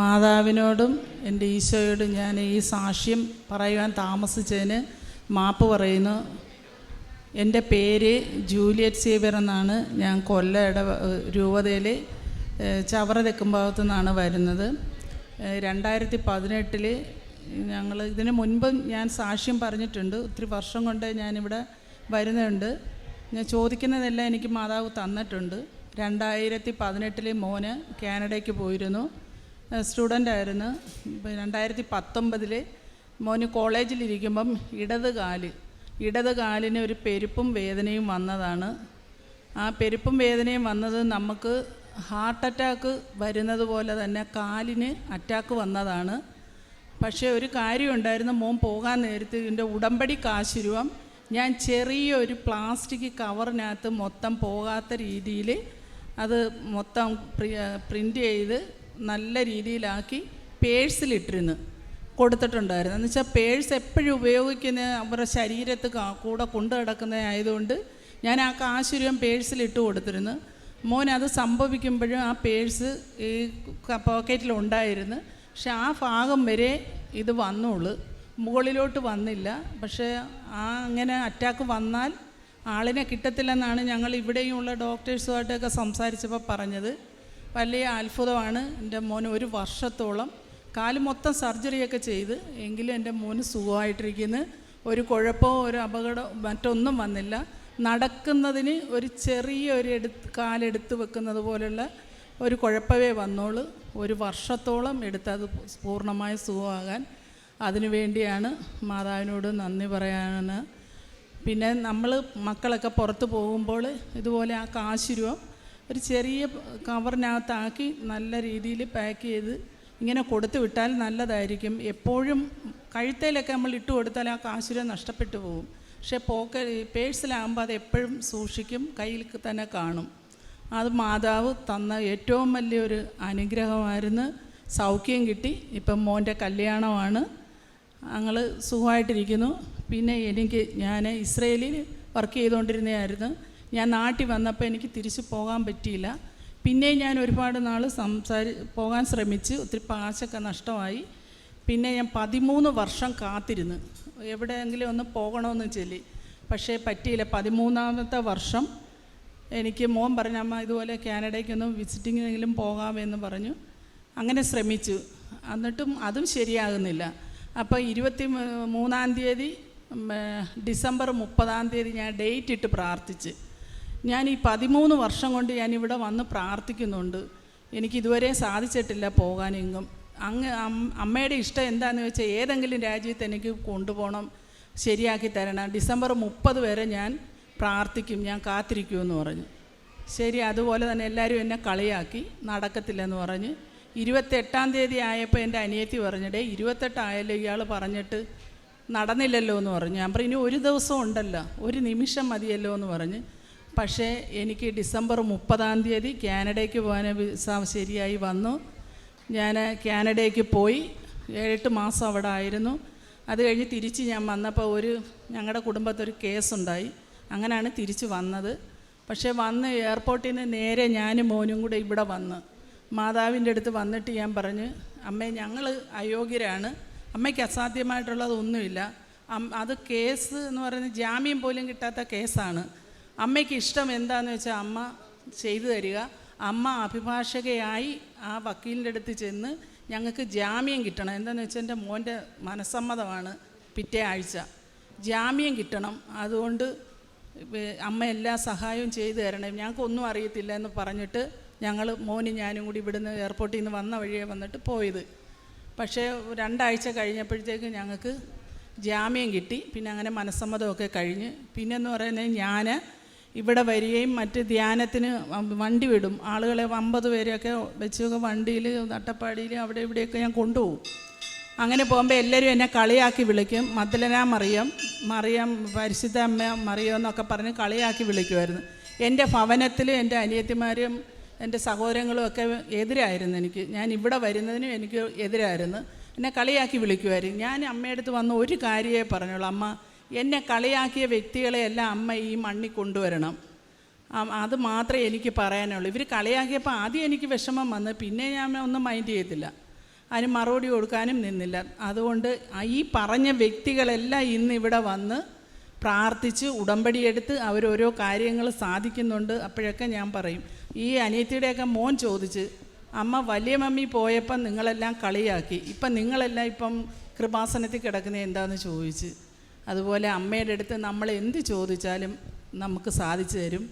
മാതാവിനോടും എന്റെ ഈശോയോടും ഞാൻ ഈ സാക്ഷ്യം പറയുവാൻ താമസിച്ചതിന് മാപ്പ് പറയുന്നു. എന്റെ പേര് ജൂലിയറ്റ് സീബർ എന്നാണ്. ഞാൻ കൊല്ലയുടെ രൂപതയിൽ ചവറ തെക്കുംഭാഗത്തു നിന്നാണ് വരുന്നത്. രണ്ടായിരത്തി പതിനെട്ടിൽ ഞങ്ങൾ ഇതിന് മുൻപും ഞാൻ സാക്ഷ്യം പറഞ്ഞിട്ടുണ്ട്. ഒത്തിരി വർഷം കൊണ്ട് ഞാനിവിടെ വരുന്നുണ്ട്. ഞാൻ ചോദിക്കുന്നതെല്ലാം എനിക്ക് മാതാവ് തന്നിട്ടുണ്ട്. രണ്ടായിരത്തി പതിനെട്ടിൽ മോന് കാനഡയ്ക്ക് പോയിരുന്നു. സ്റ്റുഡന്റ് ആയിരുന്നു. രണ്ടായിരത്തി പത്തൊമ്പതിൽ മോന് കോളേജിലിരിക്കുമ്പം ഇടത് കാൽ ഇടത് കാലിന് ഒരു പെരുപ്പും വേദനയും വന്നതാണ്. ആ പെരുപ്പും വേദനയും വന്നത് നമുക്ക് ഹാർട്ട് അറ്റാക്ക് വരുന്നത് പോലെ തന്നെ കാലിന് അറ്റാക്ക് വന്നതാണ്. പക്ഷേ ഒരു കാര്യമുണ്ടായിരുന്നു മോൻ പോകാൻ നേരത്ത് ഇതിന്റെ ഉടമ്പടി കാശുരുവം. ഞാൻ ചെറിയൊരു പ്ലാസ്റ്റിക് കവറിനകത്ത് മൊത്തം പോകാത്ത രീതിയിൽ അത് മൊത്തം പ്രിന്റ് ചെയ്ത് നല്ല രീതിയിലാക്കി പേഴ്സിലിട്ടിരുന്നു കൊടുത്തിട്ടുണ്ടായിരുന്നു. എന്ന് വെച്ചാൽ പേഴ്സ് എപ്പോഴും ഉപയോഗിക്കുന്ന അവരുടെ ശരീരത്ത് കൂടെ കൊണ്ടു കിടക്കുന്ന ആയതുകൊണ്ട് ഞാൻ ആ കാശ് പേഴ്സിലിട്ട് കൊടുത്തിരുന്നു. മോൻ അത് സംഭവിക്കുമ്പോഴും ആ പേഴ്സ് ഈ പോക്കറ്റിലുണ്ടായിരുന്നു പക്ഷെ ആ ഭാഗം വരെ ഇത് വന്നോളൂ മുകളിലോട്ട് വന്നില്ല. പക്ഷേ ആ അങ്ങനെ അറ്റാക്ക് വന്നാൽ ആളിനെ കിട്ടത്തില്ലെന്നാണ് ഞങ്ങൾ ഇവിടെയുമുള്ള ഡോക്ടേഴ്സുമായിട്ടൊക്കെ സംസാരിച്ചപ്പോൾ പറഞ്ഞത്. വലിയ അത്ഭുതമാണ് എന്റെ മോന് ഒരു വർഷത്തോളം കാൽ മൊത്തം സർജറിയൊക്കെ ചെയ്ത് എങ്കിലും എന്റെ മോന് സുഖമായിട്ടിരിക്കുന്നു. ഒരു കുഴപ്പമോ ഒരു അപകടമോ മറ്റൊന്നും വന്നില്ല. നടക്കുന്നതിന് ഒരു ചെറിയ ഒരു എടുത്ത് കാലെടുത്ത് വെക്കുന്നത് പോലുള്ള ഒരു കുഴപ്പമേ വന്നോളൂ. ഒരു വർഷത്തോളം എടുത്തത് പൂർണമായ സുഖമാകാൻ അതിനുവേണ്ടിയാണ് മാതാവിനോട് നന്ദി പറയാനാണ് പിന്നെ നമ്മൾ മക്കളൊക്കെ പുറത്ത് പോകുമ്പോൾ ഇതുപോലെ ആ കാശ് രൂപ ഒരു ചെറിയ കവറിനകത്താക്കി നല്ല രീതിയിൽ പാക്ക് ചെയ്ത് ഇങ്ങനെ കൊടുത്തു വിട്ടാൽ നല്ലതായിരിക്കും. എപ്പോഴും കഴുത്തേലൊക്കെ നമ്മൾ ഇട്ട് കൊടുത്താൽ ആ കാശുരം നഷ്ടപ്പെട്ടു പോകും. പക്ഷേ പോക്ക പേഴ്സിലാകുമ്പോൾ അത് എപ്പോഴും സൂക്ഷിക്കും കയ്യിൽ തന്നെ കാണും. അത് മാതാവ് തന്ന ഏറ്റവും വലിയൊരു അനുഗ്രഹമായിരുന്നു. സൗഖ്യം കിട്ടി. ഇപ്പം മോന്റെ കല്യാണമാണ്. ഞങ്ങൾ സുഖമായിട്ടിരിക്കുന്നു. പിന്നെ എനിക്ക് ഞാൻ ഇസ്രയേലിൽ വർക്ക് ചെയ്തുകൊണ്ടിരുന്നതായിരുന്നു. ഞാൻ നാട്ടിൽ വന്നപ്പോൾ എനിക്ക് തിരിച്ചു പോകാൻ പറ്റിയില്ല. പിന്നെ ഞാൻ ഒരുപാട് നാൾ സംസാരി പോകാൻ ശ്രമിച്ച് ഒത്തിരി പാശൊക്കെ നഷ്ടമായി. പിന്നെ ഞാൻ പതിമൂന്ന് വർഷം കാത്തിരുന്ന്. എവിടെയെങ്കിലും ഒന്ന് പോകണമെന്ന് ചൊല്ലി. പക്ഷേ പറ്റിയില്ല. പതിമൂന്നാമത്തെ വർഷം എനിക്ക് മോൻ പറഞ്ഞ അമ്മ ഇതുപോലെ കാനഡയ്ക്കൊന്ന് വിസിറ്റിങ്ങിനെങ്കിലും പോകാമെന്ന് പറഞ്ഞു. അങ്ങനെ ശ്രമിച്ചു. എന്നിട്ടും അതും ശരിയാകുന്നില്ല. അപ്പോൾ ഇരുപത്തി മൂന്നാം തീയതി ഡിസംബർ മുപ്പതാം തീയതി ഞാൻ ഡേറ്റ് ഇട്ട് പ്രാർത്ഥിച്ച്. ഞാൻ ഈ പതിമൂന്ന് വർഷം കൊണ്ട് ഞാൻ ഇവിടെ വന്ന് പ്രാർത്ഥിക്കുന്നുണ്ട്. എനിക്ക് ഇതുവരെ സാധിച്ചിട്ടില്ല പോകാനെങ്കും അങ്ങ് അമ്മയുടെ ഇഷ്ടം എന്താണെന്ന് വെച്ചാൽ ഏതെങ്കിലും രാജ്യത്ത് എനിക്ക് കൊണ്ടുപോകണം ശരിയാക്കി തരണം. ഡിസംബർ മുപ്പത് വരെ ഞാൻ പ്രാർത്ഥിക്കും ഞാൻ കാത്തിരിക്കുമെന്ന് പറഞ്ഞു. ശരി അതുപോലെ തന്നെ എല്ലാവരും എന്നെ കളിയാക്കി നടക്കത്തില്ലെന്ന് പറഞ്ഞ്. ഇരുപത്തെട്ടാം തീയതി ആയപ്പോൾ എന്റെ അനിയത്തി പറഞ്ഞിടേ ഇരുപത്തെട്ടായാലും ഇയാൾ പറഞ്ഞിട്ട് നടന്നില്ലല്ലോ എന്ന് പറഞ്ഞു. ഞാൻ പറഞ്ഞു ഇനി ഒരു ദിവസം ഉണ്ടല്ലോ ഒരു നിമിഷം മതിയല്ലോ എന്ന് പറഞ്ഞ്. പക്ഷേ എനിക്ക് ഡിസംബർ മുപ്പതാം തീയതി കാനഡയ്ക്ക് പോകാൻ വിസ ശരിയായി വന്നു. ഞാൻ കാനഡയ്ക്ക് പോയി. ഏഴെട്ട് മാസം അവിടെ ആയിരുന്നു. അത് കഴിഞ്ഞ് തിരിച്ച് ഞാൻ വന്നപ്പോൾ ഒരു ഞങ്ങളുടെ കുടുംബത്തൊരു കേസുണ്ടായി. അങ്ങനെയാണ് തിരിച്ച് വന്നത്. പക്ഷേ വന്ന് എയർപോർട്ടിൽ നിന്ന് നേരെ ഞാനും മോനും കൂടെ ഇവിടെ വന്ന്. മാതാവിന്റെ അടുത്ത് വന്നിട്ട് ഞാൻ പറഞ്ഞ് അമ്മേ ഞങ്ങൾ അയോഗ്യരാണ്. അമ്മയ്ക്ക് അസാധ്യമായിട്ടുള്ളതൊന്നുമില്ല. അത് കേസ് എന്ന് പറയുന്നത് ജാമ്യം പോലും കിട്ടാത്ത കേസാണ്. അമ്മയ്ക്ക് ഇഷ്ടം എന്താണെന്ന് വെച്ചാൽ അമ്മ ചെയ്തു തരിക. അമ്മ അഭിഭാഷകയായി ആ വക്കീലിന്റെ അടുത്ത് ചെന്ന് ഞങ്ങൾക്ക് ജാമ്യം കിട്ടണം. എന്താണെന്ന് വെച്ചാൽ എന്റെ മോന്റെ മനസ്സമ്മതമാണ് പിറ്റേ ആഴ്ച. ജാമ്യം കിട്ടണം. അതുകൊണ്ട് അമ്മ എല്ലാ സഹായവും ചെയ്തു തരണം. ഞങ്ങൾക്കൊന്നും അറിയത്തില്ല എന്ന് പറഞ്ഞിട്ട് ഞങ്ങൾ മോനും ഞാനും കൂടി ഇവിടുന്ന് എയർപോർട്ടിൽ നിന്ന് വന്ന വഴിയെ വന്നിട്ട് പോയത്. പക്ഷേ രണ്ടാഴ്ച കഴിഞ്ഞപ്പോഴത്തേക്ക് ഞങ്ങൾക്ക് ജാമ്യം കിട്ടി. പിന്നെ അങ്ങനെ മനസ്സമ്മതമൊക്കെ കഴിഞ്ഞ്. പിന്നെന്ന് പറയുന്നത് ഞാൻ ഇവിടെ വരികയും മറ്റ് ധ്യാനത്തിന് വണ്ടി വിടും. ആളുകളെ അമ്പത് പേരെയൊക്കെ വെച്ചൊക്കെ വണ്ടിയിൽ നട്ടപ്പാടിയിൽ അവിടെ ഇവിടെയൊക്കെ ഞാൻ കൊണ്ടുപോകും. അങ്ങനെ പോകുമ്പോൾ എല്ലാവരും എന്നെ കളിയാക്കി വിളിക്കും. മദ്ദലന മറിയം മറിയം പരിശുദ്ധ അമ്മ മറിയം എന്നൊക്കെ പറഞ്ഞ് കളിയാക്കി വിളിക്കുമായിരുന്നു എന്റെ ഭവനത്തിൽ എന്റെ അനിയത്തിമാരും എന്റെ സഹോദരങ്ങളും ഒക്കെ എതിരായിരുന്നു എനിക്ക്. ഞാൻ ഇവിടെ വരുന്നതിനും എനിക്ക് എതിരായിരുന്നു. എന്നെ കളിയാക്കി വിളിക്കുമായിരുന്നു ഞാൻ അമ്മയടുത്ത് വന്ന ഒരു കാര്യമേ പറഞ്ഞുള്ളൂ. അമ്മ എന്നെ കളിയാക്കിയ വ്യക്തികളെയെല്ലാം അമ്മ ഈ മണ്ണിൽ കൊണ്ടുവരണം. അത് മാത്രമേ എനിക്ക് പറയാനുള്ളൂ. ഇവർ കളിയാക്കിയപ്പോൾ ആദ്യം എനിക്ക് വിഷമം വന്ന് പിന്നെ ഞാൻ ഒന്നും മൈൻഡ് ചെയ്തില്ല അതിന് മറുപടി കൊടുക്കാനും നിന്നില്ല. അതുകൊണ്ട് ഈ പറഞ്ഞ വ്യക്തികളെല്ലാം ഇന്ന് ഇവിടെ വന്ന് പ്രാർത്ഥിച്ച് ഉടമ്പടിയെടുത്ത് അവരോരോ കാര്യങ്ങൾ സാധിക്കുന്നുണ്ട്. അപ്പോഴൊക്കെ ഞാൻ പറയും ഈ അനിയത്തിയുടെയൊക്കെ മോൻ ചോദിച്ച് അമ്മ വലിയ മമ്മി പോയപ്പം നിങ്ങളെല്ലാം കളിയാക്കി. ഇപ്പം നിങ്ങളെല്ലാം ഇപ്പം കൃപാസനത്തിൽ കിടക്കുന്നത് എന്താണെന്ന് ചോദിച്ച് അതുപോലെ അമ്മയുടെ അടുത്ത് നമ്മൾ എന്ത് ചോദിച്ചാലും നമുക്ക് സാധിച്ചു തരും.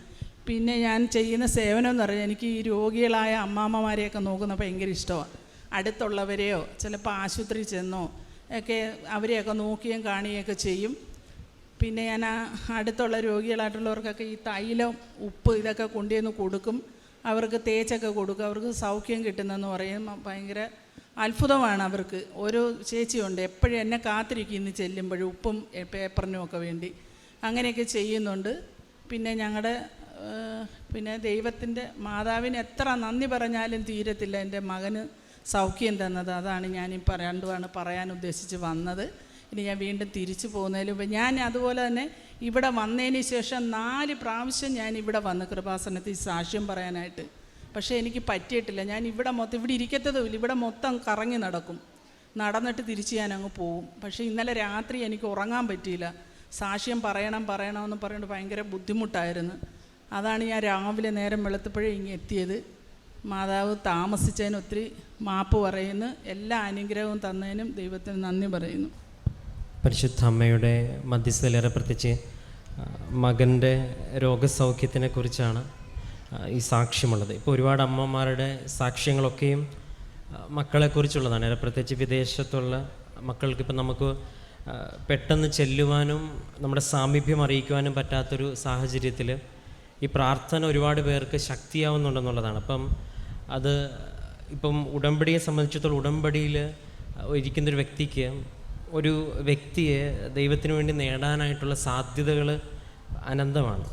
പിന്നെ ഞാൻ ചെയ്യുന്ന സേവനം എന്ന് പറഞ്ഞാൽ എനിക്ക് ഈ രോഗികളായ അമ്മാമ്മമാരെയൊക്കെ നോക്കുന്ന ഭയങ്കര ഇഷ്ടമാണ്. അടുത്തുള്ളവരെയോ ചിലപ്പോൾ ആശുപത്രി ചെന്നോ ഒക്കെ അവരെയൊക്കെ നോക്കുകയും കാണുകയൊക്കെ ചെയ്യും. പിന്നെ ഞാൻ ആ അടുത്തുള്ള രോഗികളായിട്ടുള്ളവർക്കൊക്കെ ഈ തൈലം ഉപ്പ് ഇതൊക്കെ കൊണ്ടുവന്ന് കൊടുക്കും. അവർക്ക് തേച്ചൊക്കെ കൊടുക്കും. അവർക്ക് സൗഖ്യം കിട്ടുന്നെന്ന് പറയും. ഭയങ്കര അത്ഭുതമാണ് അവർക്ക്. ഓരോ ചേച്ചിയുണ്ട്. എപ്പോഴും എന്നെ കാത്തിരിക്കും ഇന്ന് ചെല്ലുമ്പോഴും ഉപ്പും പേപ്പറിനും ഒക്കെ വേണ്ടി. അങ്ങനെയൊക്കെ ചെയ്യുന്നുണ്ട്. പിന്നെ ഞങ്ങളുടെ പിന്നെ ദൈവത്തിന്റെ മാതാവിന് എത്ര നന്ദി പറഞ്ഞാലും തീരത്തില്ല. എന്റെ മകന് സൗഖ്യം തന്നത്. അതാണ് ഞാൻ ഈ പറയാണ്ടുമാണ് പറയാൻ ഉദ്ദേശിച്ച് വന്നത്. ഇനി ഞാൻ വീണ്ടും തിരിച്ചു പോകുന്നതിന് മുമ്പ് ഞാൻ അതുപോലെ തന്നെ ഇവിടെ വന്നതിന് ശേഷം നാല് പ്രാവശ്യം ഞാൻ ഇവിടെ വന്ന് കൃപാസനത്തിൽ സാക്ഷ്യം പറയാനായിട്ട്. പക്ഷേ എനിക്ക് പറ്റിയിട്ടില്ല. ഞാൻ ഇവിടെ മൊത്തം ഇവിടെ ഇരിക്കത്തതുമില്ല ഇവിടെ മൊത്തം കറങ്ങി നടക്കും. നടന്നിട്ട് തിരിച്ച് ഞാൻ അങ്ങ് പോവും. പക്ഷേ ഇന്നലെ രാത്രി എനിക്ക് ഉറങ്ങാൻ പറ്റിയില്ല. സാക്ഷ്യം പറയണം പറയണമെന്ന് പറഞ്ഞിട്ട് ഭയങ്കര ബുദ്ധിമുട്ടായിരുന്നു. അതാണ് ഞാൻ രാവിലെ നേരം വെളുത്തപ്പോഴേ ഇങ്ങ് എത്തിയത്. മാതാവ് താമസിച്ചതിന് ഒത്തിരി മാപ്പ് പറയുന്നു. എല്ലാ അനുഗ്രഹവും തന്നതിനും ദൈവത്തിന് നന്ദി പറയുന്നു. പരിശുദ്ധ അമ്മയുടെ മധ്യസ്ഥലേറെ പ്രത്യേകിച്ച് മകന്റെ രോഗസൗഖ്യത്തിനെ കുറിച്ചാണ് ഈ സാക്ഷ്യമുള്ളത്. ഇപ്പോൾ ഒരുപാട് അമ്മമാരുടെ സാക്ഷ്യങ്ങളൊക്കെയും മക്കളെക്കുറിച്ചുള്ളതാണ്. പ്രത്യേകിച്ച് വിദേശത്തുള്ള മക്കൾക്ക് ഇപ്പം നമുക്ക് പെട്ടെന്ന് ചെല്ലുവാനും നമ്മുടെ സാമീപ്യം അറിയിക്കുവാനും പറ്റാത്തൊരു സാഹചര്യത്തിൽ ഈ പ്രാർത്ഥന ഒരുപാട് പേർക്ക് ശക്തിയാവുന്നുണ്ടെന്നുള്ളതാണ്. അപ്പം അത് ഇപ്പം ഉടമ്പടിയെ സംബന്ധിച്ചിടത്തോളം ഉടമ്പടിയിൽ ഇരിക്കുന്നൊരു വ്യക്തിക്ക് ഒരു വ്യക്തിയെ ദൈവത്തിന് വേണ്ടി നേടാനായിട്ടുള്ള സാധ്യതകൾ അനന്തമാണ്.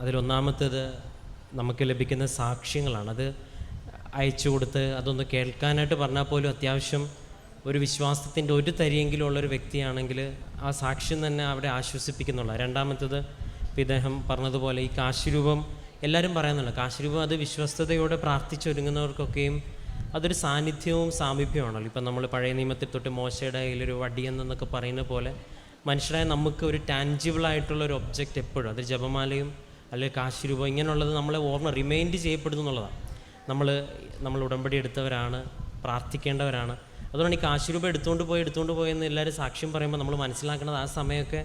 അതിലൊന്നാമത്തേത് നമുക്ക് ലഭിക്കുന്ന സാക്ഷ്യങ്ങളാണ്. അത് അയച്ചു കൊടുത്ത് അതൊന്ന് കേൾക്കാനായിട്ട് പറഞ്ഞാൽ പോലും അത്യാവശ്യം ഒരു വിശ്വാസത്തിന്റെ ഒരു തരിയെങ്കിലും ഉള്ളൊരു വ്യക്തിയാണെങ്കിൽ ആ സാക്ഷ്യം തന്നെ അവിടെ ആശ്വസിപ്പിക്കുന്നുള്ള. രണ്ടാമത്തേത് ഇദ്ദേഹം പറഞ്ഞതുപോലെ ഈ കാശിരൂപം എല്ലാവരും പറയുന്നുണ്ട്. കാശിരൂപം അത് വിശ്വസ്തയോടെ പ്രാർത്ഥിച്ചൊരുങ്ങുന്നവർക്കൊക്കെയും അതൊരു സാന്നിധ്യവും സാമീപ്യമാണല്ലോ. ഇപ്പം നമ്മൾ പഴയ നിയമത്തിൽ തൊട്ട് മോശയുടെ കയ്യിലൊരു വടിയെന്നൊക്കെ പറയുന്ന പോലെ മനുഷ്യരായ നമുക്ക് ഒരു ടാൻജിബിളായിട്ടുള്ള ഒരു ഒബ്ജക്റ്റ് എപ്പോഴും അത് ജപമാലയും അല്ലെങ്കിൽ കാശ് രൂപ ഇങ്ങനെയുള്ളത് നമ്മളെ ഓർമ്മ റിമൈൻഡ് ചെയ്യപ്പെടുന്നു എന്നുള്ളതാണ്. നമ്മൾ നമ്മൾ ഉടമ്പടി എടുത്തവരാണ് പ്രാർത്ഥിക്കേണ്ടവരാണ്. അതുകൊണ്ടാണ് ഈ കാശ് രൂപ എടുത്തുകൊണ്ട് പോയി എടുത്തുകൊണ്ട് പോയെന്ന് എല്ലാവരും സാക്ഷ്യം പറയുമ്പോൾ നമ്മൾ മനസ്സിലാക്കേണ്ടത് ആ സമയമൊക്കെ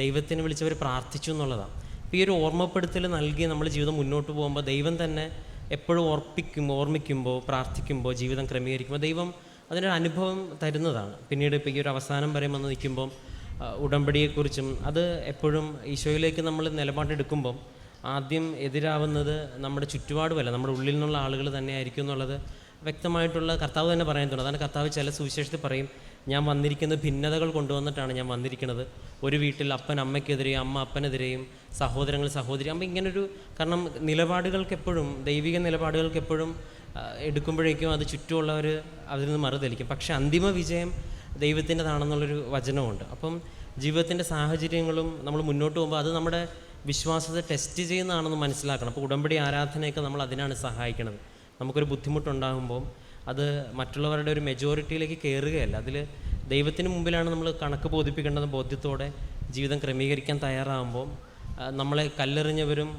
ദൈവത്തിന് വിളിച്ചവർ പ്രാർത്ഥിച്ചു എന്നുള്ളതാണ്. അപ്പോൾ ഈ ഒരു ഓർമ്മപ്പെടുത്തൽ നൽകി നമ്മൾ ജീവിതം മുന്നോട്ട് പോകുമ്പോൾ ദൈവം തന്നെ എപ്പോഴും ഓർപ്പിക്കും ഓർമ്മിക്കുമ്പോൾ പ്രാർത്ഥിക്കുമ്പോൾ ജീവിതം ക്രമീകരിക്കുമ്പോൾ ദൈവം അതിനൊരു അനുഭവം തരുന്നതാണ്. പിന്നീട് ഇപ്പോൾ ഈ ഒരു അവസാനം വരെ വന്ന് നിൽക്കുമ്പം ഉടമ്പടിയെക്കുറിച്ചും അത് എപ്പോഴും ഈശോയിലേക്ക് നമ്മൾ നിലപാടെടുക്കുമ്പം ആദ്യം എതിരാവുന്നത് നമ്മുടെ ചുറ്റുപാടുമല്ല. നമ്മുടെ ഉള്ളിൽ നിന്നുള്ള ആളുകൾ തന്നെ ആയിരിക്കും എന്നുള്ളത് വ്യക്തമായിട്ടുള്ള കർത്താവ് തന്നെ പറയുന്നുണ്ട് അതാണ് കർത്താവ് ചില സുവിശേഷത്തിൽ പറയും ഞാൻ വന്നിരിക്കുന്ന ഭിന്നതകൾ കൊണ്ടുവന്നിട്ടാണ് ഞാൻ വന്നിരിക്കുന്നത്. ഒരു വീട്ടിൽ അപ്പൻ അമ്മയ്ക്കെതിരെയും അമ്മ അപ്പനെതിരെയും സഹോദരങ്ങൾ സഹോദരി അപ്പം ഇങ്ങനൊരു കാരണം നിലപാടുകൾക്ക് എപ്പോഴും ദൈവിക നിലപാടുകൾക്ക് എപ്പോഴും എടുക്കുമ്പോഴേക്കും അത് ചുറ്റുമുള്ളവർ അതിൽ നിന്ന് മറുതലിക്കും. പക്ഷേ അന്തിമ വിജയം ദൈവത്തിന്റെതാണെന്നുള്ളൊരു വചനമുണ്ട്. അപ്പം ജീവിതത്തിന്റെ സാഹചര്യങ്ങളും നമ്മൾ മുന്നോട്ട് പോകുമ്പോൾ അത് നമ്മുടെ വിശ്വാസത്തെ ടെസ്റ്റ് ചെയ്യുന്നതാണെന്ന് മനസ്സിലാക്കണം. അപ്പോൾ ഉടമ്പടി ആരാധനയൊക്കെ നമ്മൾ അതിനാണ് സഹായിക്കുന്നത് നമുക്കൊരു ബുദ്ധിമുട്ടുണ്ടാകുമ്പോൾ അത് മറ്റുള്ളവരുടെ ഒരു മെജോറിറ്റിയിലേക്ക് കയറുകയല്ല അതിൽ ദൈവത്തിന് മുമ്പിലാണ് നമ്മൾ കണക്ക് ബോധിപ്പിക്കേണ്ടത് ബോധ്യത്തോടെ ജീവിതം ക്രമീകരിക്കാൻ തയ്യാറാകുമ്പോൾ നമ്മളെ കല്ലെറിഞ്ഞവരും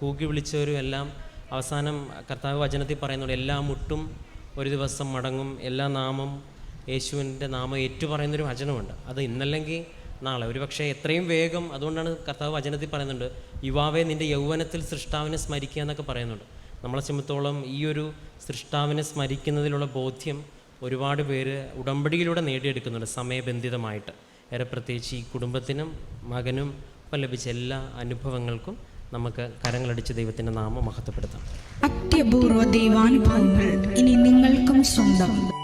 കൂക്കി കൂകി വിളിച്ചവരും എല്ലാം അവസാനം കർത്താവ് വചനത്തിൽ പറയുന്നുണ്ട് എല്ലാ മുട്ടും ഒരു ദിവസം മടങ്ങും എല്ലാ നാമം യേശുവിന്റെ നാമം ഏറ്റുപറയുന്നൊരു വചനമുണ്ട്. അത് ഇന്നല്ലെങ്കിൽ നാളെ. ഒരു പക്ഷേ എത്രയും വേഗം അതുകൊണ്ടാണ് കർത്താവ് വചനത്തിൽ പറയുന്നുണ്ട് യുവാവെ നിന്റെ യൗവനത്തിൽ സൃഷ്ടാവിനെ സ്മരിക്കുക എന്നൊക്കെ പറയുന്നുണ്ട്. നമ്മളെ സംബന്ധിച്ചോളം ഈ ഒരു സൃഷ്ടാവിനെ സ്മരിക്കുന്നതിലുള്ള ബോധ്യം ഒരുപാട് പേര് ഉടമ്പടിയിലൂടെ നേടിയെടുക്കുന്നുണ്ട് സമയബന്ധിതമായിട്ട്. ഏറെ പ്രത്യേകിച്ച് ഈ കുടുംബത്തിനും മകനും ഒപ്പം ലഭിച്ച എല്ലാ അനുഭവങ്ങൾക്കും നമുക്ക് കരങ്ങളടിച്ച് ദൈവത്തിന്റെ നാമം മഹത്വപ്പെടുത്താം. അത്യപൂർവ ദൈവാനുഭവങ്ങൾ ഇനി നിങ്ങൾക്കും സ്വന്തം.